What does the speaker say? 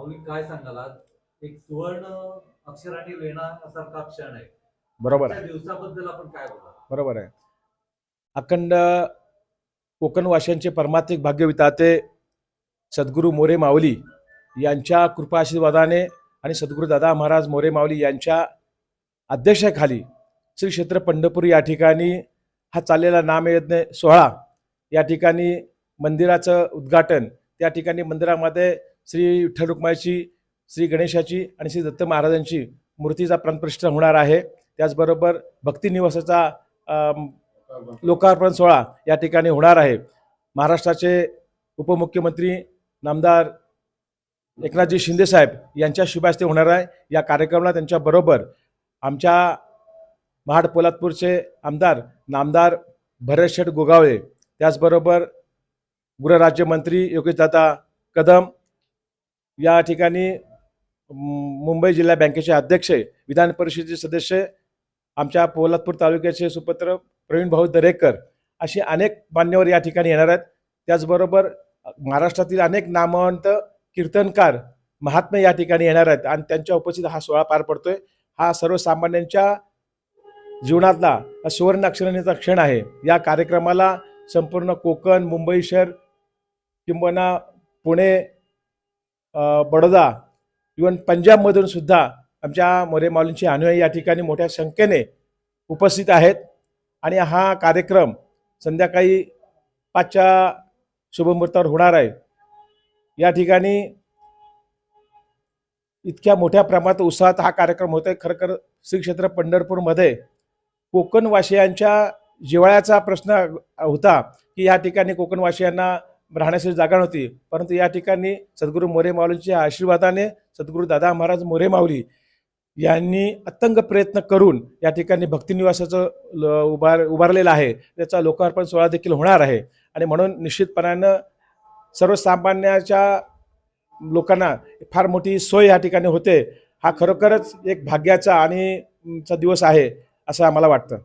माऊली काय सांगाल आज एक सुवर्ण अक्षराने लिहिण्यासारखा क्षण आहे? बरोबर त्या दिवसाबद्दल आपण काय बोला बरोबर आहे. अखंड कोकणवासियांचे परमात्मिक भाग्य विधाते सद्गुरू मोरे माऊली यांच्या कृपाआशीर्वादाने आणि सद्गुरू दादा महाराज मोरे माऊली यांच्या अध्यक्षाखाली श्री क्षेत्र पंढरपूर या ठिकाणी हा चाललेला नामयज्ञ सोहळा. या ठिकाणी मंदिराचं उद्घाटन त्या ठिकाणी मंदिरामध्ये श्री विठ्ठल रुक्माईची श्री गणेशाची आणि श्री दत्त महाराजांची मूर्तीचा प्राणप्रतिष्ठा होणार आहे. त्याचबरोबर भक्तिनिवासाचा लोकार्पण सोहळा या ठिकाणी होणार आहे. महाराष्ट्राचे उपमुख्यमंत्री नामदार एकनाथजी शिंदेसाहेब यांच्या शुभास्ते होणार आहे. या कार्यक्रमाला त्यांच्याबरोबर आमच्या महाड पोलादपूरचे आमदार नामदार भरतशेठ गोगावळे त्याचबरोबर गृहराज्यमंत्री योगेशदादा कदम या ठिकाणी मुंबई जिल्हा बँकेचे अध्यक्ष विधान परिषदेचे सदस्य आमच्या पोलादपूर तालुक्याचे सुपुत्र प्रवीण भाऊ दरेकर अशी अनेक मान्यवर या ठिकाणी येणार आहेत. त्याचबरोबर महाराष्ट्रातील अनेक नामवंत कीर्तनकार महात्मे या ठिकाणी येणार आहेत आणि त्यांच्या उपस्थित हा सोहळा पार पडतोय. हा सर्वसामान्यांच्या जीवनातला हा सुवर्ण अक्षरणीचा क्षण आहे. या कार्यक्रमाला संपूर्ण कोकण मुंबई शहर किंबहुना पुणे बडोदा इवन पंजाबमधून सुद्धा आमच्या मोरेमालींची अनुयायी या ठिकाणी मोठ्या संख्येने उपस्थित आहेत. आणि हा कार्यक्रम संध्याकाळी पाचच्या शुभमुहूर्तावर होणार आहे. या ठिकाणी इतक्या मोठ्या प्रमाणात उत्साहात हा कार्यक्रम होतोय. खरं श्री क्षेत्र पंढरपूरमध्ये कोकणवासियांच्या जिवाळ्याचा प्रश्न होता की या ठिकाणी कोकणवासियांना राहण्यासाठी जागा नव्हती. परंतु या ठिकाणी सद्गुरू मोरे माऊलींच्या आशीर्वादाने सद्गुरू दादा महाराज मोरे माऊली यांनी अत्यंग प्रयत्न करून या ठिकाणी भक्तिनिवासाचं ल- उभार उभारलेलं आहे. त्याचा लोकार्पण सोहळा देखील होणार आहे. आणि म्हणून निश्चितपणानं सर्वसामान्याच्या लोकांना फार मोठी सोय या ठिकाणी होते. हा खरोखरच एक भाग्याचा आणि चा दिवस आहे असं आम्हाला वाटतं.